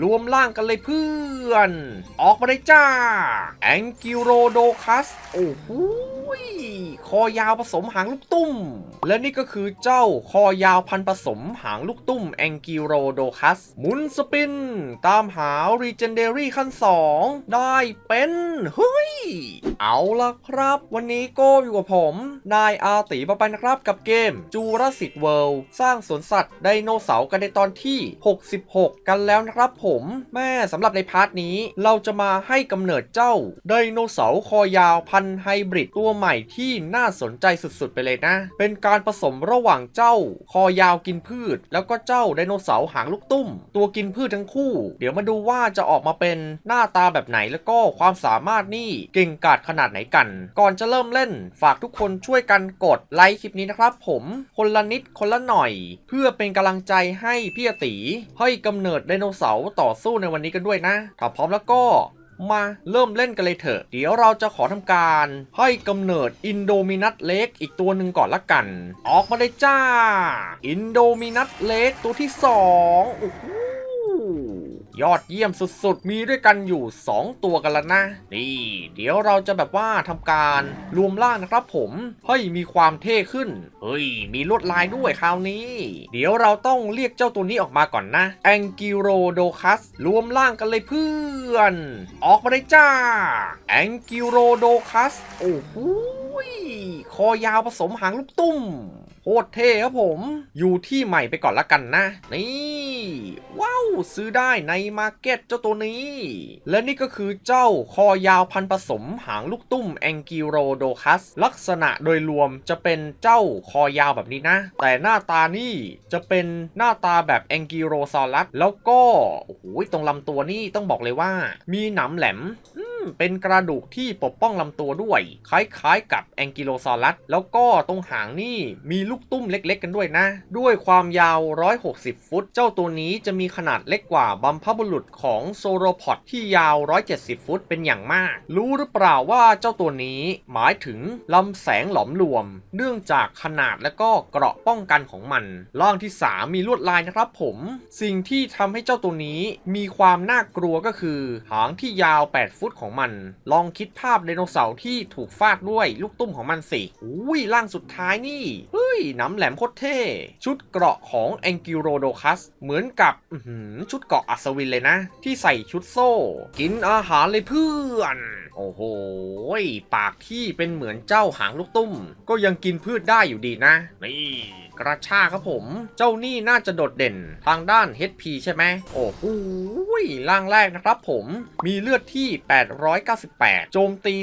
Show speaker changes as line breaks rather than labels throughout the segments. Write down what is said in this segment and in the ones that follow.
รวมร่างกันเลยเพื่อน ออกมาได้จ้า แองกิโรโดคัส โอ้โห ยคอยาวผสมหางลูกตุ้ม และนี่ก็คือเจ้าคอยาวพันผสมหางลูกตุ้มแองกิโรโดคัสมุนสปิน ตามหา Legendary ขั้น 2 ได้เป็นเฮ้ย เอาละครับ วันนี้โก็อยู่กับผม นายอาติปะไปนะครับกับเกม Jurassic World สร้างสวนสัตว์ไดโนเสาร์กันในตอนที่ 66 กันแล้วนะครับผมแม่สำหรับในพาร์ทนี้ เราจะมาให้กำเนิดเจ้าไดโนเสาร์คอยาวพันไฮบริดตัวใหม่ที่น่าสนใจสุดๆ ไปเลยนะ เป็นการผสมระหว่างเจ้า คอยาวกินพืช แล้วก็เจ้าไดโนเสาร์หางลูกตุ้ม ตัวกินพืชทั้งคู่ เดี๋ยวมาดูว่าจะออกมาเป็นหน้าตาแบบไหนแล้วก็ความสามารถนี่เก่งกาจขนาดไหนกัน ก่อนจะเริ่มเล่น ฝากทุกคนช่วยกันกดไลค์คลิปนี้นะครับผมคนละนิดคนละหน่อย เพื่อเป็นกำลังใจให้พี่ตีให้กำเนิดไดโนเสาร์ต่อสู้ในวันนี้กันด้วยนะถ้าพร้อมแล้วก็ มาเริ่มเล่นกันเลยเถอะ เดี๋ยวเราจะขอทำการให้กำเนิดอินโดมินัสเล็กอีกตัวหนึ่งก่อนละกัน ออกมาเลยจ้า อินโดมินัสเล็กตัวที่สองโอ้โห ยอดเยี่ยมสุดๆ มีด้วยกันอยู่ 2 ตัวกันแล้วนะ นี่ เดี๋ยวเราจะแบบว่าทำการรวมร่างนะครับผมให้มีความเท่ขึ้น เฮ้ย มีลวดลายด้วยคราวนี้ เดี๋ยวเราต้องเรียกเจ้าตัวนี้ออกมาก่อนนะแองกิโรโดคัสรวมร่างกันเลยเพื่อน ออกมาได้จ้าแองกิโรโดคัส โอ้โหคอยาวผสมหางลูกตุ้ม โคตรเท่ครับผม อยู่ที่ใหม่ไปก่อนละกันนะ นี่ ว้าว ซื้อได้ในมาร์เก็ตเจ้าตัวนี้ และนี่ก็คือเจ้าคอยาวพันผสมหางลูกตุ้มแองกิโรโดคัส ลักษณะโดยรวมจะเป็นเจ้าคอยาวแบบนี้นะ แต่หน้าตานี่จะเป็นหน้าตาแบบแองกิโรซอรัส แล้วก็ โอ้โห ตรงลำตัวนี่ต้องบอกเลยว่า มีหนามแหลม เป็นกระดูกที่ปกป้องลำตัวด้วย คล้ายๆกับแองกิโลซอรัส แล้วก็ตรงหางนี่มีลูกตุ้มเล็กๆ กันด้วยนะ ด้วยความยาว 160 ฟุต เจ้าตัวนี้จะมีขนาดเล็กกว่าบัมพบุรุษของโซโรพอดที่ยาว 170 ฟุตเป็นอย่างมาก รู้หรือเปล่าว่าเจ้าตัวนี้หมายถึงลำแสงหลอมรวม เนื่องจากขนาดและก็เกราะป้องกันของมันร่างที่ 3 มีลวดลายนะครับผม สิ่งที่ทำให้เจ้าตัวนี้มีความน่ากลัวก็คือ หางที่ยาว 8 ฟุตของมัน ลองคิดภาพไดโนเสาร์ที่ถูกฟาดด้วยลูกตุ้มของมันสิอุ้ยร่างสุดท้ายนี่เฮ้ยน้ำแหลมโคตรเท่ ชุดเกราะของแองกิโรโดคัส เหมือนกับชุดเกราะอัศวินเลยนะ ที่ใส่ชุดโซ่ กินอาหารเลยเพื่อน โอ้โห ปากที่เป็นเหมือนเจ้าหางลูกตุ้ม ก็ยังกินพืชได้อยู่ดีนะ นี่กระชากครับผม เจ้านี่น่าจะโดดเด่นทางด้าน HP ใช่ไหม โอ้โหร่างแรกนะครับผม มีเลือดที่ 898 โจมตี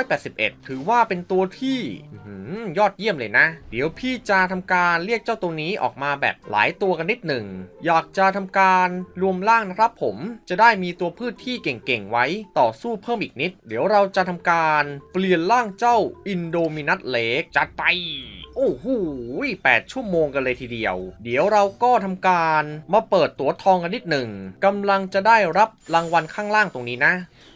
281 ถือว่าเป็นตัวที่อยอดเยี่ยมเลยนะ เดี๋ยวพี่จะทำการเรียกเจ้าตัวนี้ออกมาแบบหลายตัวกันนิดหนึ่ง อยากจะทำการรวมร่างนะครับผม จะได้มีตัวพืชที่เก่งๆไว้ต่อสู้เพิ่มอีกนิด เดี๋ยวเราจะทำการเปลี่ยนร่างเจ้าอินโดมินัสเล็กจัดไป โอ้โห8ชั่วโมงกันเลยทีเดียว เดี๋ยวเราก็ทำการมาเปิดตั๋วทองกันนิดหนึ่งกำลังจะได้รับรางวัลข้างล่างตรงนี้นะ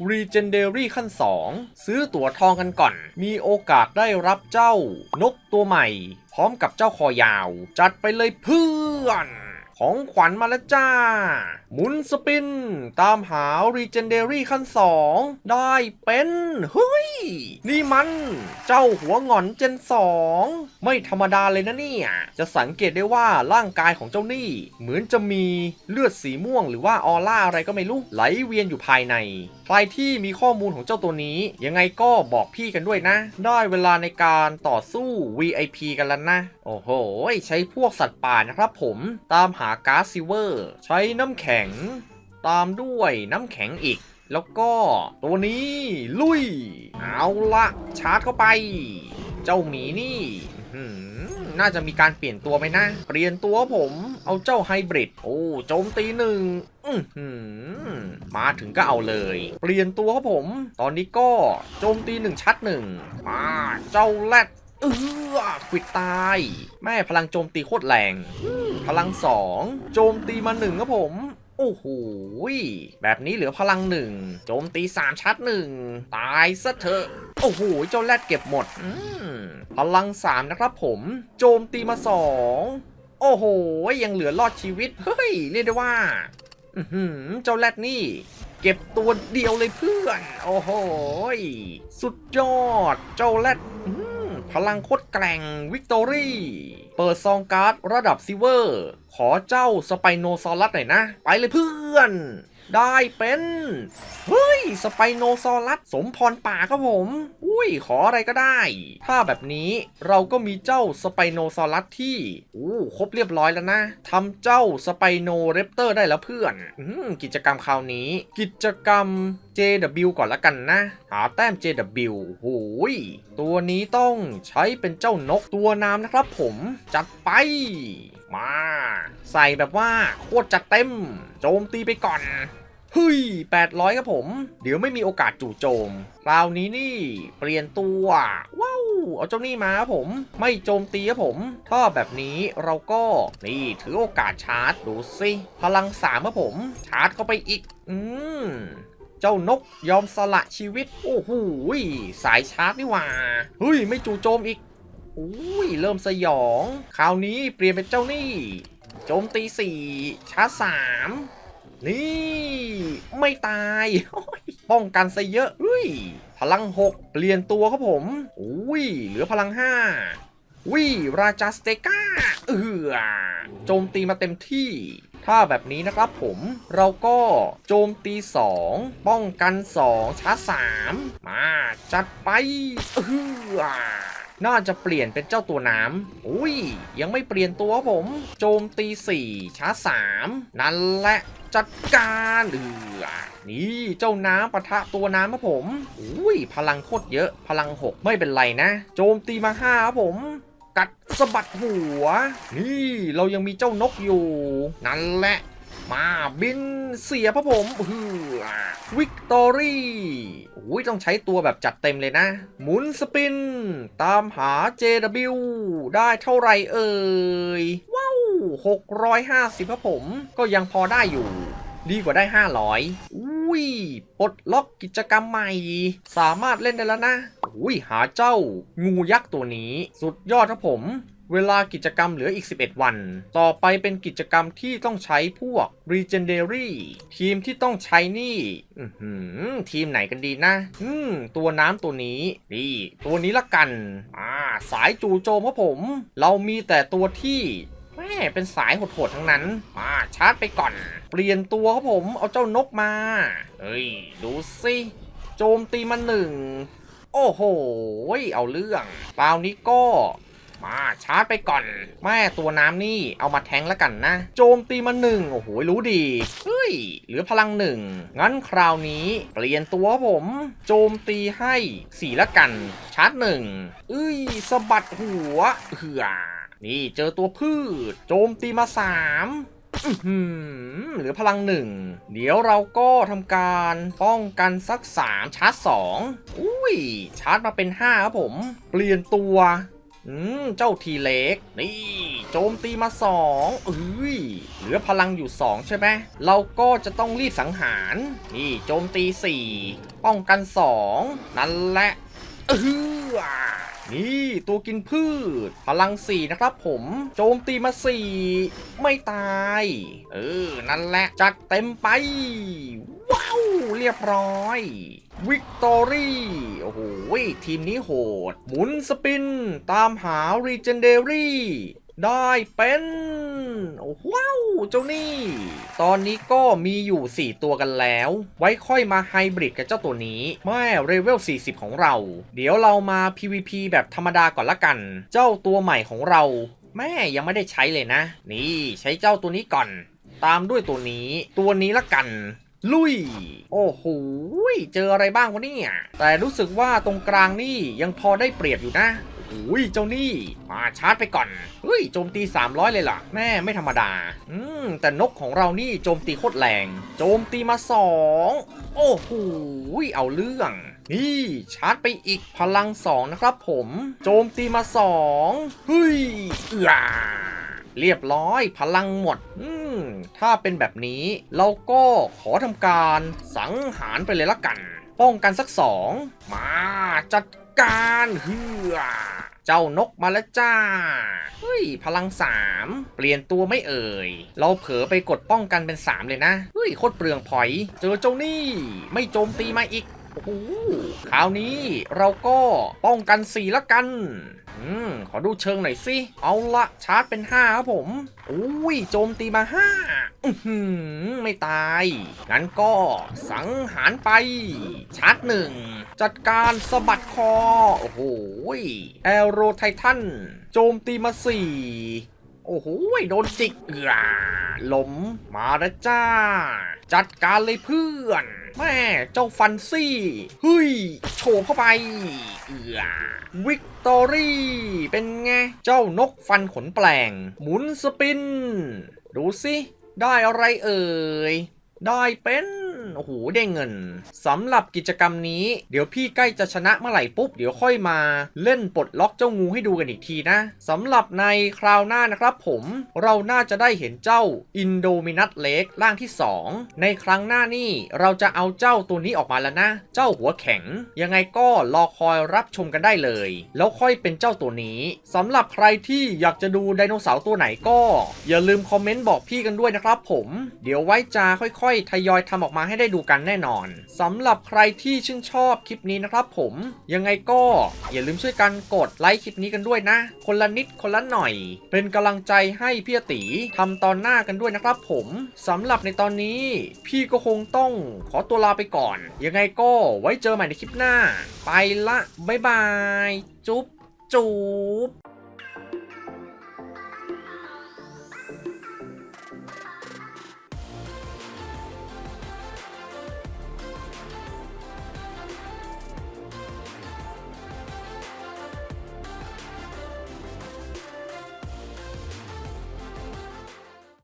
Legendary ขั้น 2 ซื้อตั๋วทองกันก่อน มีโอกาสได้รับเจ้านกตัวใหม่ พร้อมกับเจ้าคอยาว จัดไปเลยเพื่อน ของขวัญมาแล้วจ้า หมุนสปิน ตามหา Legendary ขั้น 2 ได้เป็นเฮ้ย นี่มัน เจ้าหัวหงอนเจน 2 ไม่ธรรมดาเลยนะเนี่ย จะสังเกตได้ว่าร่างกายของเจ้านี่ เหมือนจะมีเลือดสีม่วงหรือว่าออร่าอะไรก็ไม่รู้ไหลเวียนอยู่ภายใน ใครที่มีข้อมูลของเจ้าตัวนี้ ยังไงก็บอกพี่กันด้วยนะ ได้เวลาในการต่อสู้ VIP กันแล้วนะ โอ้โห ใช้พวกสัตว์ป่านะครับผมตามหาก๊าซซิเวอร์ ใช้น้ำแข็ง ตามด้วยน้ำแข็งอีก แล้วก็ตัวนี้ลุย เอาละชาร์จเข้าไป เจ้าหมีนี่น่าจะมีการเปลี่ยนตัวไหมนะ เปลี่ยนตัวผม เอาเจ้าไฮบริด โอ้โจมตีหนึ่งมาถึงก็เอาเลย เปลี่ยนตัวครับผม ตอนนี้ก็โจมตีหนึ่งชัดหนึ่งมาเจ้าแรดเออควิดตาย แม่พลังโจมตีโคตรแรง พลังสองโจมตีมาหนึ่งครับผม โอ้โหแบบนี้เหลือพลังหนึ่งโจมตีสามชัดหนึ่งตายซะเถอะ โอ้โหเจ้าแรดเก็บหมดอพลังสามนะครับผม โจมตีมาสองโอ้โห ยังเหลือรอดชีวิต เฮ้ย เรียกได้ว่าอืเจ้าแรดนี่ เก็บตัวเดียวเลยเพื่อน โอ้โห สุดยอด เจ้าแรดพลังโคตรแกร่งวิกตอรี่ เปิดซองการ์ดระดับซิเวอร์ ขอเจ้าสไปโนซอรัสหน่อยนะ ไปเลยเพื่อน ได้เป็น เฮ้ย สไปโนซอรัส สมพรป่าครับผม อุ้ย ขออะไรก็ได้ ถ้าแบบนี้เราก็มีเจ้าสไปโนซอรัสที่อู้ครบเรียบร้อยแล้วนะทำเจ้าสไปโนเรปเตอร์ได้แล้วเพื่อนอกิจกรรมคราวนี้ กิจกรรม JW ก่อนละกันนะ หาแต้ม JW โหยตัวนี้ต้องใช้เป็นเจ้านกตัวน้ำนะครับผมจัดไป มา ใส่แบบว่าโคตรจัดเต็ม โจมตีไปก่อนเฮ้ย800 ครับผม เดี๋ยวไม่มีโอกาสจู่โจมคราวนี้นี่ เปลี่ยนตัว ว้าว เอาเจ้านี่มาครับผม ไม่โจมตีครับผมถ้าแบบนี้เราก็นี่ถือโอกาสชาร์จ ดูสิพลังสามครับผม ชาร์จเข้าไปอีก อืมเจ้านกยอมสละชีวิต โอ้โหสายชาร์จนี่ว่า เฮ้ย ไม่จู่โจมอีก อุ้ยเริ่มสยอง คราวนี้เปลี่ยนเป็นเจ้านี่โจมตีสี่ชาร์จสามนี่ ไม่ตายป้องกันซะเยอะเฮ้ยพลังหกเปลี่ยนตัวครับผมอุ้ยเหลือพลังห้าวิราชาสเตกาเออโจมตีมาเต็มที่ ถ้าแบบนี้นะครับผมเราก็โจมตี 2 ป้องกัน 2ชาร์จ3มา จัดไปเออ น่าจะเปลี่ยนเป็นเจ้าตัวน้ำอุ้ย ยังไม่เปลี่ยนตัวผม โจมตี4ชาร์จ3นั่นแหละจัดการเออนี่เจ้าน้ำปะทะตัวน้ำครับผมอุ้ยพลังโคตรเยอะ พลัง6ไม่เป็นไรนะ โจมตีมา5ครับผมกัดสะบัดหัว นี่เรายังมีเจ้านกอยู่ นั่นแหละ มาบินเสียพระผมฮือวิกตอรี่อุ้ยต้องใช้ตัวแบบจัดเต็มเลยนะ หมุนสปิน ตามหา JW ได้เท่าไรเอ่ย ว้าว650พระผม ก็ยังพอได้อยู่ ดีกว่าได้500อุ้ยปลดล็อกกิจกรรมใหม่ สามารถเล่นได้แล้วนะอุ้ยหาเจ้างูยักษ์ตัวนี้ สุดยอดครับผม เวลากิจกรรมเหลืออีก 11 วัน ต่อไปเป็นกิจกรรมที่ต้องใช้พวก Legendary ทีมที่ต้องใช้นี่ทีมไหนกันดีนะ อืม ตัวน้ำตัวนี้นี่ตัวนี้ละกัน อ่า สายจูโจมครับผม เรามีแต่ตัวที่แม่เป็นสายโหดๆทั้งนั้น มาชาร์จไปก่อน เปลี่ยนตัวครับผม เอาเจ้านกมา เฮ้ย ดูสิโจมตีมาหนึ่ง โอ้โห เอาเรื่องคราวนี้ก็ มาชาร์จไปก่อน แม่ตัวน้ำนี่เอามาแทงแล้วกันนะ โจมตีมาหนึ่งโอ้โหรู้ดี เฮ้ย เหลือพลังหนึ่งงั้นคราวนี้เปลี่ยนตัวผม โจมตีให้สี่ละกัน ชาร์จหนึ่งเอ้ยสะบัดหัวเหือนี่เจอตัวพืช โจมตีมาสามอื้อหือเหลือพลังหนึ่ง เดี๋ยวเราก็ทำการป้องกันสัก 3 ชาร์จ2อุ้ย ชาร์จมาเป็น 5 ครับผม เปลี่ยนตัว อืม เจ้าทีเล็ก นี่ โจมตีมา2เอ้ยเหลือพลังอยู่ 2 ใช่ไหมเราก็จะต้องรีบสังหาร นี่ โจมตี 4 ป้องกัน 2 นั่นแหละเออนี่ตัวกินพืช พลังสี่นะครับผม โจมตีมาสี่ไม่ตาย เออ นั่นแหละ จัดเต็มไป ว้าว เรียบร้อย วิกตอรี่ โอ้โห ทีมนี้โหด หมุนสปิน ตามหา Legendary ได้เป็น โอ้ว้าว เจ้านี่ ตอนนี้ก็มีอยู่ 4 ตัวกันแล้ว ไว้ค่อยมาไฮบริดกับเจ้าตัวนี้ แม่เรเวล 40 ของเรา เดี๋ยวเรามา PVP แบบธรรมดาก่อนละกัน เจ้าตัวใหม่ของเรา แม่ยังไม่ได้ใช้เลยนะ นี่ใช้เจ้าตัวนี้ก่อน ตามด้วยตัวนี้ ตัวนี้ละกัน ลุย โอ้โหเจออะไรบ้างวะเนี่ยแต่รู้สึกว่าตรงกลางนี่ยังพอได้เปรียบอยู่นะอุ้ยเจ้านี่ มาชาร์จไปก่อนเฮ้ยโจมตี 300 เลยล่ะ แม่ไม่ธรรมดา อืม แต่นกของเรานี่โจมตีโคตรแรง โจมตีมา 2 โอ้โหเอาเรื่อง นี่ชาร์จไปอีกพลัง 2 นะครับผม โจมตีมา 2 เฮ้ยเอือ เรียบร้อยพลังหมด อืม ถ้าเป็นแบบนี้ เราก็ขอทำการสังหารไปเลยละกัน ป้องกันสักสอง มาจัดการเฮือเจ้านกมาแล้วจ้า เฮ้ย พลังสามเปลี่ยนตัวไม่เอ่ย เราเผลอไปกดป้องกันเป็น3เลยนะ เฮ้ย โคตรเปลืองพอย เจอเจ้านี่ ไม่โจมตีมาอีก คราวนี้เราก็ป้องกัน4ละกัน อืม ขอดูเชิงหน่อยสิ เอาละชาร์จเป็น 5 ครับผม อุ้ย โจมตีมา 5 อือหือไม่ตาย งั้นก็สังหารไป ชาร์จหนึ่ง จัดการสะบัดคอ โอ้โหแอโรไททัน โจมตีมา 4 โอ้โหโดนจิกเอือล้มมาแล้วจ้า จัดการเลยเพื่อน แม่เจ้าฟันซี่เฮ้ยโฉบเข้าไปเอือวิกตอรี่ เป็นไง เจ้านกฟันขนแปลง หมุนสปิน ดูสิ ได้อะไรเอ่ย ได้เป็น โอ้โหได้เงินสำหรับกิจกรรมนี้ เดี๋ยวพี่ใกล้จะชนะเมื่อไหร่ปุ๊บ เดี๋ยวค่อยมาเล่นปลดล็อกเจ้างูให้ดูกันอีกทีนะสำหรับในคราวหน้านะครับผมเราน่าจะได้เห็นเจ้าอินโดมินัสเล็กร่างที่ 2 ในครั้งหน้านี่เราจะเอาเจ้าตัวนี้ออกมาแล้วนะ เจ้าหัวแข็ง ยังไงก็รอคอยรับชมกันได้เลย แล้วค่อยเป็นเจ้าตัวนี้สำหรับใครที่อยากจะดูไดโนเสาร์ตัวไหนก็ อย่าลืมคอมเมนต์บอกพี่กันด้วยนะครับผม เดี๋ยวไว้จะค่อยๆ ทยอยทำออกมาให้ได้ดูกันแน่นอนสำหรับใครที่ชื่นชอบคลิปนี้นะครับผม ยังไงก็อย่าลืมช่วยกันกดไลค์คลิปนี้กันด้วยนะ คนละนิดคนละหน่อย เป็นกำลังใจให้พี่อตีทำตอนหน้ากันด้วยนะครับผมสำหรับในตอนนี้ พี่ก็คงต้องขอตัวลาไปก่อน ยังไงก็ไว้เจอใหม่ในคลิปหน้า ไปละบ๊ายบาย จุ๊บจุ๊บ